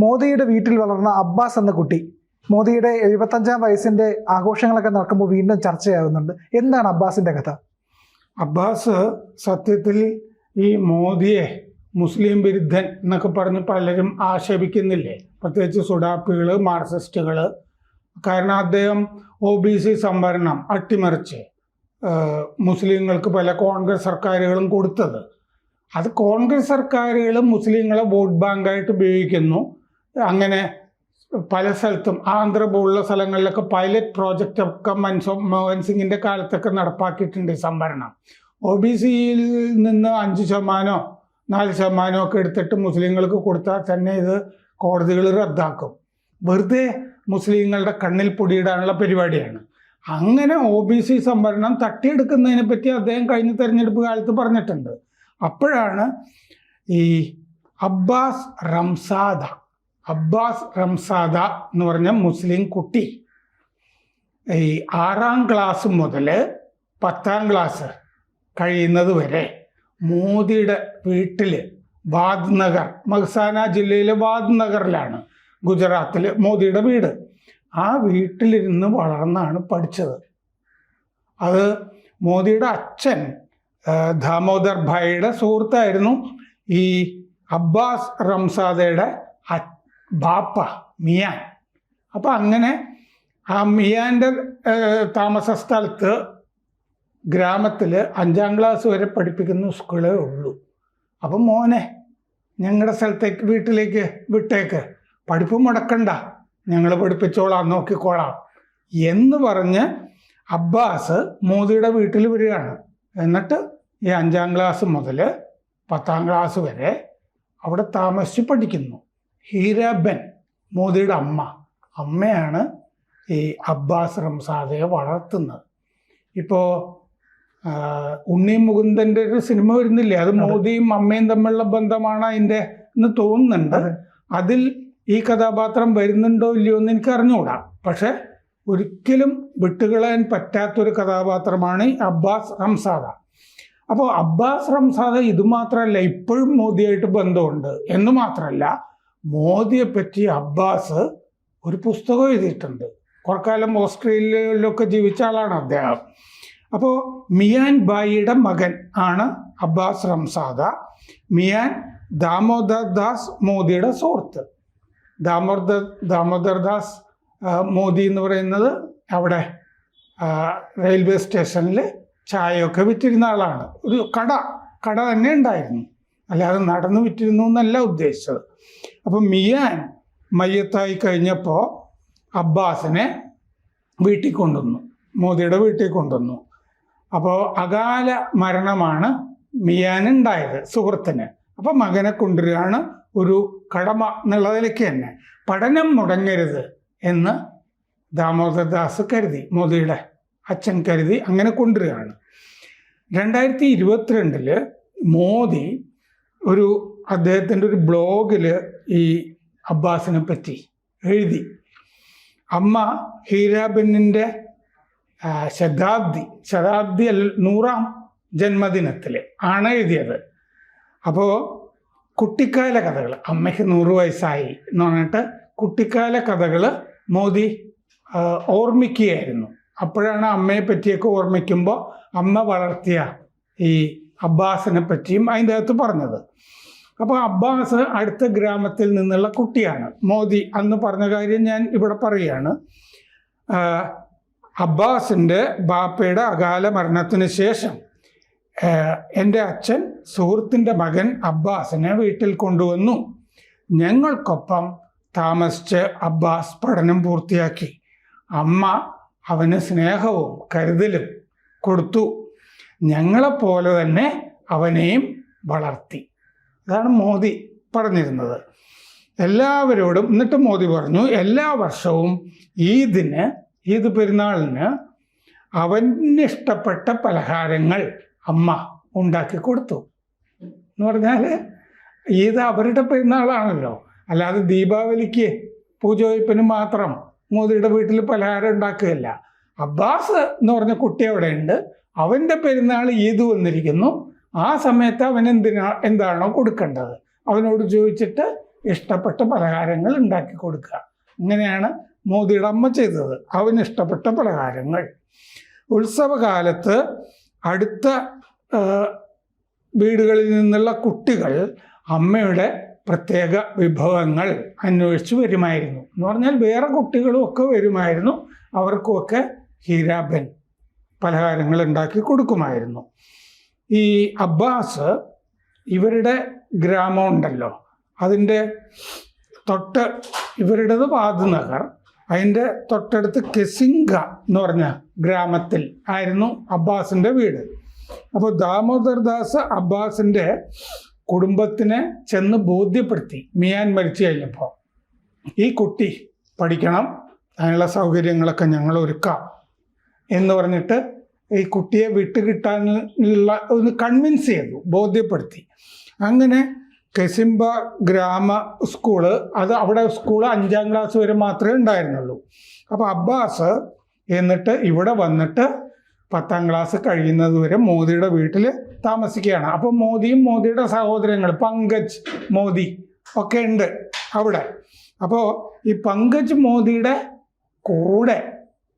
മോദിയുടെ വീട്ടിൽ വളർന്ന അബ്ബാസ് എന്ന കുട്ടി. മോദിയുടെ എഴുപത്തഞ്ചാം വയസ്സിന്റെ ആഘോഷങ്ങളൊക്കെ നടക്കുമ്പോൾ വീണ്ടും ചർച്ചയാകുന്നുണ്ട് എന്താണ് അബ്ബാസിന്റെ കഥ? അബ്ബാസ് സത്യത്തിൽ ഈ മോദിയെ മുസ്ലിം വിരുദ്ധൻ എന്നൊക്കെ പറഞ്ഞ് പലരും ആക്ഷേപിക്കുന്നില്ലേ? പ്രത്യേകിച്ച് സുഡാപ്പികൾ മാർക്സിസ്റ്റുകൾ കാരണം അദ്ദേഹം ഒ ബി സി സംവരണം അട്ടിമറിച്ച് മുസ്ലിങ്ങൾക്ക് പല കോൺഗ്രസ് സർക്കാരുകളും കൊടുത്തത്. അത് കോൺഗ്രസ് സർക്കാരുകളും മുസ്ലിങ്ങളെ വോട്ട് ബാങ്കായിട്ട് ഉപയോഗിക്കുന്നു. അങ്ങനെ പല സ്ഥലത്തും ആന്ധ്ര പോലുള്ള സ്ഥലങ്ങളിലൊക്കെ പൈലറ്റ് പ്രോജക്റ്റ് ഒക്കെ മൻസോ മോഹൻ സിംഗിന്റെ കാലത്തൊക്കെ നടപ്പാക്കിയിട്ടുണ്ട് സംവരണം. ഒ ബി സിയിൽ നിന്ന് അഞ്ച് ശതമാനമോ നാല് ശതമാനമോ ഒക്കെ എടുത്തിട്ട് മുസ്ലിങ്ങൾക്ക് കൊടുത്താൽ തന്നെ ഇത് കോടതികൾ റദ്ദാക്കും. വെറുതെ മുസ്ലിങ്ങളുടെ കണ്ണിൽ പൊടിയിടാനുള്ള പരിപാടിയാണ്. അങ്ങനെ ഒ ബി സി സംവരണം തട്ടിയെടുക്കുന്നതിനെ പറ്റി അദ്ദേഹം കഴിഞ്ഞ തെരഞ്ഞെടുപ്പ് കാലത്ത് പറഞ്ഞിട്ടുണ്ട്. അപ്പോഴാണ് ഈ അബ്ബാസ് റംസാദ അബ്ബാസ് റംസാദ എന്ന് പറഞ്ഞ മുസ്ലിം കുട്ടി. ഈ ആറാം ക്ലാസ് മുതൽ പത്താം ക്ലാസ് കഴിയുന്നത് വരെ മോദിയുടെ വീട്ടിൽ വാദ് നഗർ മഹ്സാന ജില്ലയിലെ വാദ് നഗറിലാണ് ഗുജറാത്തിൽ മോദിയുടെ വീട്. ആ വീട്ടിലിരുന്ന് വളർന്നാണ് പഠിച്ചത്. അത് മോദിയുടെ അച്ഛൻ ദാമോദർ ഭായിയുടെ സുഹൃത്തായിരുന്നു ഈ അബ്ബാസ് റംസാദയുടെ അ- ബാപ്പ മിയാൻ. അപ്പം അങ്ങനെ ആ മിയാന്റെ താമസ സ്ഥലത്ത് ഗ്രാമത്തിൽ അഞ്ചാം ക്ലാസ് വരെ പഠിപ്പിക്കുന്ന സ്കൂളേ ഉള്ളൂ. അപ്പം മോനെ ഞങ്ങളുടെ സ്ഥലത്തേക്ക് വീട്ടിലേക്ക് വിട്ടേക്ക്. പഠിപ്പ് മുടക്കണ്ട. ഞങ്ങൾ പഠിപ്പിച്ചോളാം നോക്കിക്കോളാം എന്ന് പറഞ്ഞ് അബ്ബാസ് മോദിയുടെ വീട്ടിൽ വരികയാണ്. എന്നിട്ട് ഈ അഞ്ചാം ക്ലാസ് മുതൽ പത്താം ക്ലാസ് വരെ അവിടെ താമസിച്ച് പഠിക്കുന്നു. ഹീരാബെൻ മോദിയുടെ അമ്മ. അമ്മയാണ് ഈ അബ്ബാസ് റംസാദയെ വളർത്തുന്നത്. ഇപ്പോൾ ഉണ്ണി മുകുന്ദന്റെ ഒരു സിനിമ വരുന്നില്ലേ? അത് മോദിയും അമ്മയും തമ്മിലുള്ള ബന്ധമാണ് അതിന്റെ എന്ന് തോന്നുന്നുണ്ട്. അതിൽ ഈ കഥാപാത്രം വരുന്നുണ്ടോ ഇല്ലയോ എന്ന് എനിക്ക് അറിഞ്ഞുകൂടാ പക്ഷെ ഒരിക്കലും വിട്ടുകളയാൻ പറ്റാത്തൊരു കഥാപാത്രമാണ് ഈ അബ്ബാസ് റംസാദ. അപ്പോൾ അബ്ബാസ് റംസാദ ഇതുമാത്രമല്ല ഇപ്പോഴും മോദിയായിട്ട് ബന്ധമുണ്ട് എന്ന് മാത്രമല്ല മോദിയെ പറ്റി അബ്ബാസ് ഒരു പുസ്തകം എഴുതിയിട്ടുണ്ട്. കുറക്കാലം ഓസ്ട്രേലിയയിലൊക്കെ ജീവിച്ച ആളാണ് അദ്ദേഹം. അപ്പോൾ മിയാൻ ബായിയുടെ മകൻ ആണ് അബ്ബാസ് റംസാദ. മിയാൻ ദാമോദർ ദാസ് മോദിയുടെ സുഹൃത്ത്. ദാമോദർ ദാമോദർ ദാസ് മോദി എന്ന് പറയുന്നത് അവിടെ റെയിൽവേ സ്റ്റേഷനിൽ ചായയൊക്കെ വിറ്റിരുന്ന ആളാണ്. ഒരു കട കട തന്നെ ഉണ്ടായിരുന്നു. അല്ലാതെ നടന്നു വിറ്റിരുന്നു എന്നല്ല ഉദ്ദേശിച്ചത്. അപ്പം മിയാൻ മയ്യത്തായി കഴിഞ്ഞപ്പോൾ അബ്ബാസിനെ വീട്ടിൽ കൊണ്ടുവന്നു. മോദിയുടെ വീട്ടിൽ കൊണ്ടുവന്നു. അപ്പോൾ അകാല മരണമാണ് മിയാനുണ്ടായത് സുഹൃത്തിന്. അപ്പോൾ മകനെ കൊണ്ടുവരികയാണ് ഒരു കടമ എന്നുള്ള നിലയ്ക്ക് തന്നെ. പഠനം മുടങ്ങരുത് എന്ന് ദാമോദർദാസ് കരുതി മോദിയുടെ അച്ഛൻ കരുതി അങ്ങനെ കൊണ്ടുവരികയാണ്. രണ്ടായിരത്തി ഇരുപത്തിരണ്ടിൽ മോദി ഒരു അദ്ദേഹത്തിന്റെ ഒരു ബ്ലോഗിൽ ഈ അബ്ബാസിനെ പറ്റി എഴുതി. അമ്മ ഹീരാബെന്നിന്റെ ശതാബ്ദി ശതാബ്ദി അല്ല നൂറാം ജന്മദിനത്തിൽ ആണ് എഴുതിയത്. അപ്പോൾ കുട്ടിക്കാല കഥകൾ അമ്മയ്ക്ക് നൂറ് വയസ്സായി എന്ന് പറഞ്ഞിട്ട് കുട്ടിക്കാല കഥകൾ മോദി ഓർമ്മിക്കുകയായിരുന്നു. അപ്പോഴാണ് അമ്മയെ പറ്റിയൊക്കെ ഓർമ്മിക്കുമ്പോൾ അമ്മ വളർത്തിയ ഈ അബ്ബാസിനെ പറ്റിയും അതിന്റെ അകത്ത് പറഞ്ഞത്. അപ്പോൾ അബ്ബാസ് അടുത്ത ഗ്രാമത്തിൽ നിന്നുള്ള കുട്ടിയാണ്. മോദി അന്ന് പറഞ്ഞ കാര്യം ഞാൻ ഇവിടെ പറയുകയാണ്. അബ്ബാസിന്റെ ബാപ്പയുടെ അകാല മരണത്തിന് ശേഷം എന്റെ അച്ഛൻ സുഹൃത്തിന്റെ മകൻ അബ്ബാസിനെ വീട്ടിൽ കൊണ്ടുവന്നു. ഞങ്ങൾക്കൊപ്പം താമസിച്ച് അബ്ബാസ് പഠനം പൂർത്തിയാക്കി. അമ്മ അവന് സ്നേഹവും കരുതലും കൊടുത്തു. ഞങ്ങളെപ്പോലെ തന്നെ അവനെയും വളർത്തി. അതാണ് മോദി പറഞ്ഞിരുന്നത്. എല്ലാവരോടും എന്നിട്ട് മോദി പറഞ്ഞു എല്ലാ വർഷവും ഈദിന് ഈദ് പെരുന്നാളിന് അവനിഷ്ടപ്പെട്ട പലഹാരങ്ങൾ അമ്മ ഉണ്ടാക്കി കൊടുത്തു. എന്ന് പറഞ്ഞാൽ ഈദ് അവരുടെ പെരുന്നാളാണല്ലോ. അല്ലാതെ ദീപാവലിക്ക് പൂജവയ്പ്പിന് മാത്രം മോദിയുടെ വീട്ടിൽ പലഹാരം ഉണ്ടാക്കുകയല്ല. അബ്ബാസ് എന്ന് പറഞ്ഞ കുട്ടി അവിടെയുണ്ട് അവന്റെ പെരുന്നാൾ ഈദ് വന്നിരിക്കുന്നു. ആ സമയത്ത് അവൻ എന്തിനാ എന്താണോ കൊടുക്കേണ്ടത്. അവനോട് ചോദിച്ചിട്ട് ഇഷ്ടപ്പെട്ട പലഹാരങ്ങൾ ഉണ്ടാക്കി കൊടുക്കുക. ഇങ്ങനെയാണ് മോദിയുടെ അമ്മ ചെയ്തത്. അവന് ഇഷ്ടപ്പെട്ട പലഹാരങ്ങൾ. ഉത്സവകാലത്ത് അടുത്ത വീടുകളിൽ നിന്നുള്ള കുട്ടികൾ അമ്മയുടെ പ്രത്യേക വിഭവങ്ങൾ അന്വേഷിച്ച് വരുമായിരുന്നു. എന്ന് പറഞ്ഞാൽ വേറെ കുട്ടികളും ഒക്കെ വരുമായിരുന്നു. അവർക്കുമൊക്കെ ഹീരാബൻ പലഹാരങ്ങൾ ഉണ്ടാക്കി കൊടുക്കുമായിരുന്നു. ഈ അബ്ബാസ് ഇവരുടെ ഗ്രാമം ഉണ്ടല്ലോ. അതിന്റെ തൊട്ട് ഇവരുടേത് വാദ്നഗർ അതിന്റെ തൊട്ടടുത്ത് കെസിംഗ എന്ന് പറഞ്ഞ ഗ്രാമത്തിൽ ആയിരുന്നു അബ്ബാസിന്റെ വീട്. അപ്പോൾ ദാമോദർ ദാസ് അബ്ബാസിന്റെ കുടുംബത്തിനെ ചെന്ന് ബോധ്യപ്പെടുത്തി. മിയാൻ മരിച്ചു കഴിഞ്ഞപ്പോൾ. ഈ കുട്ടി പഠിക്കണം. അതിനുള്ള സൗകര്യങ്ങളൊക്കെ ഞങ്ങൾ ഒരുക്കാം എന്ന് പറഞ്ഞിട്ട് ഈ കുട്ടിയെ വിട്ടുകിട്ടാനുള്ള ഒന്ന് കൺവിൻസ് ചെയ്തു ബോധ്യപ്പെടുത്തി. അങ്ങനെ കെസിംബ ഗ്രാമ സ്കൂൾ അത് അവിടെ സ്കൂൾ അഞ്ചാം ക്ലാസ് വരെ മാത്രമേ ഉണ്ടായിരുന്നുള്ളൂ. അപ്പോൾ അബ്ബാസ് എന്നിട്ട് ഇവിടെ വന്നിട്ട് പത്താം ക്ലാസ് കഴിയുന്നത് വരെ മോദിയുടെ വീട്ടിൽ താമസിക്കുകയാണ്. അപ്പോൾ മോദിയും മോദിയുടെ സഹോദരങ്ങൾ പങ്കജ് മോദി ഒക്കെ ഉണ്ട് അവിടെ. അപ്പോൾ ഈ പങ്കജ് മോദിയുടെ കൂടെ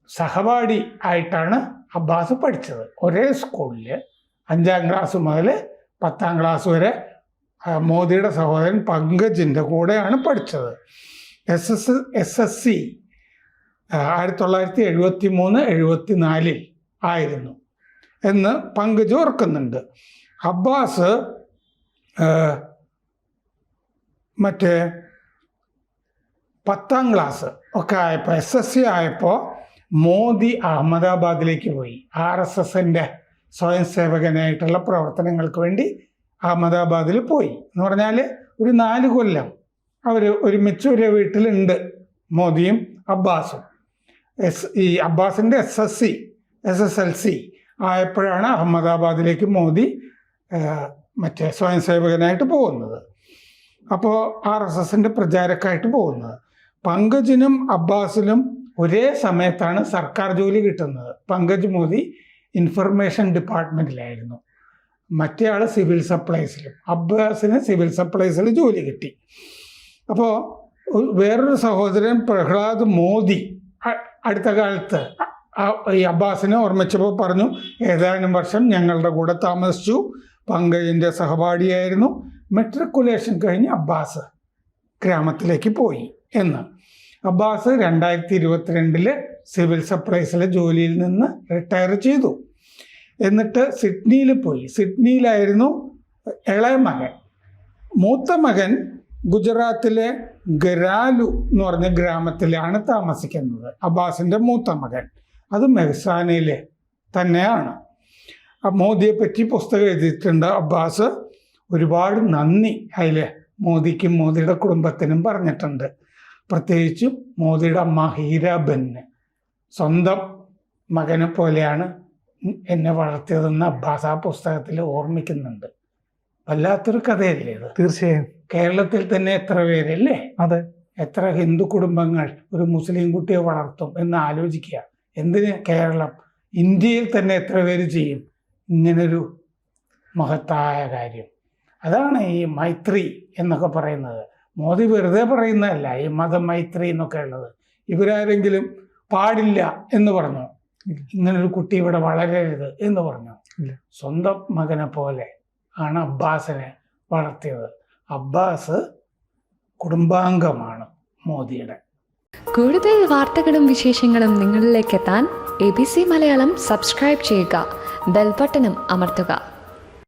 സഹപാഠി ആയിട്ടാണ് അബ്ബാസ് പഠിച്ചത്. ഒരേ സ്കൂളിൽ അഞ്ചാം ക്ലാസ് മുതൽ പത്താം ക്ലാസ് വരെ മോദിയുടെ സഹോദരൻ പങ്കജിന്റെ കൂടെയാണ് പഠിച്ചത്. S S S S C ആയിരത്തി തൊള്ളായിരത്തി എഴുപത്തി മൂന്ന് എഴുപത്തി നാലിൽ ആയിരുന്നു. എന്ന് പങ്കജ് ഓർക്കുന്നുണ്ട്. അബ്ബാസ് മറ്റേ പത്താം ക്ലാസ് ഒക്കെ ആയപ്പോൾ എസ് എസ് സി ആയപ്പോൾ മോദി അഹമ്മദാബാദിലേക്ക് പോയി. ആർ എസ് എസിന്റെ സ്വയം സേവകനായിട്ടുള്ള പ്രവർത്തനങ്ങൾക്ക് വേണ്ടി അഹമ്മദാബാദിൽ പോയി. എന്ന് പറഞ്ഞാൽ ഒരു നാല് കൊല്ലം അവർ ഒരുമിച്ച് ഒരു വീട്ടിലുണ്ട് മോദിയും അബ്ബാസും. എസ് ഈ അബ്ബാസിന്റെ S S C S S L C ആയപ്പോഴാണ് അഹമ്മദാബാദിലേക്ക് മോദി മറ്റേ സ്വയം സേവകനായിട്ട് പോകുന്നത്. അപ്പോൾ ആർ എസ് എസിന്റെ പ്രചാരക്കായിട്ട് പോകുന്നത്. പങ്കജിനും അബ്ബാസിനും ഒരേ സമയത്താണ് സർക്കാർ ജോലി കിട്ടുന്നത്. പങ്കജ് മോദി ഇൻഫർമേഷൻ ഡിപ്പാർട്ട്മെന്റിലായിരുന്നു മറ്റേ ആൾ സിവിൽ സപ്ലൈസിലും അബ്ബാസിന് സിവിൽ സപ്ലൈസിൽ ജോലി കിട്ടി. അപ്പോൾ വേറൊരു സഹോദരൻ പ്രഹ്ലാദ് മോദി അടുത്ത കാലത്ത് ഈ അബ്ബാസിനെ ഓർമ്മിച്ചപ്പോൾ പറഞ്ഞു ഏതാനും വർഷം ഞങ്ങളുടെ കൂടെ താമസിച്ചു. പങ്കജിന്റെ സഹപാഠിയായിരുന്നു. മെട്രിക്കുലേഷൻ കഴിഞ്ഞ് അബ്ബാസ് ഗ്രാമത്തിലേക്ക് പോയി എന്ന്. അബ്ബാസ് രണ്ടായിരത്തി ഇരുപത്തിരണ്ടിൽ സിവിൽ സപ്ലൈസിലെ ജോലിയിൽ നിന്ന് റിട്ടയർ ചെയ്തു. എന്നിട്ട് സിഡ്നിയിൽ പോയി. സിഡ്നിയിലായിരുന്നു ഇളയ മകൻ. മൂത്ത മകൻ ഗുജറാത്തിലെ ഗരാലു എന്ന് പറഞ്ഞ ഗ്രാമത്തിലാണ് താമസിക്കുന്നത്. അബ്ബാസിന്റെ മൂത്ത മകൻ. അത് മെഹ്സാനയിലെ തന്നെയാണ്. മോദിയെ പറ്റി പുസ്തകം എഴുതിയിട്ടുണ്ട് അബ്ബാസ്. ഒരുപാട് നന്ദി അതിലെ മോദിക്കും മോദിയുടെ കുടുംബത്തിനും പറഞ്ഞിട്ടുണ്ട്. പ്രത്യേകിച്ചും മോദിയുടെ അമ്മ ഹീരാബെന്ന് സ്വന്തം മകനെ പോലെയാണ് എന്നെ വളർത്തിയതെന്ന് അബ്ബാസ് ആ പുസ്തകത്തിൽ ഓർമ്മിക്കുന്നുണ്ട്. വല്ലാത്തൊരു കഥയല്ലേ ഇത്? തീർച്ചയായും. കേരളത്തിൽ തന്നെ എത്ര പേരല്ലേ? അതെ. എത്ര ഹിന്ദു കുടുംബങ്ങൾ ഒരു മുസ്ലിം കുട്ടിയെ വളർത്തും എന്ന് ആലോചിക്കുക. എന്തിന് കേരളം? ഇന്ത്യയിൽ തന്നെ എത്ര പേര് ചെയ്യും? ഇങ്ങനൊരു മഹത്തായ കാര്യം. അതാണ് ഈ മൈത്രി എന്നൊക്കെ പറയുന്നത്. മോദി വെറുതെ പറയുന്നതല്ല ഈ മതം മൈത്രി എന്നൊക്കെ ഉള്ളത്. ഇവരാരെങ്കിലും പാടില്ല എന്ന് പറഞ്ഞു? ഇങ്ങനൊരു കുട്ടി ഇവിടെ വളരരുത് എന്ന് പറഞ്ഞു. സ്വന്തം മകനെ പോലെ ആണ് അബ്ബാസിനെ വളർത്തിയത്. അബ്ബാസ് കുടുംബാംഗമാണ് മോദിയുടെ. കൂടുതൽ വാർത്തകളും വിശേഷങ്ങളും നിങ്ങളിലേക്ക് എത്താൻ A B C Malayalam subscribe ചെയ്യുക. ബെൽബട്ടനും അമർത്തുക.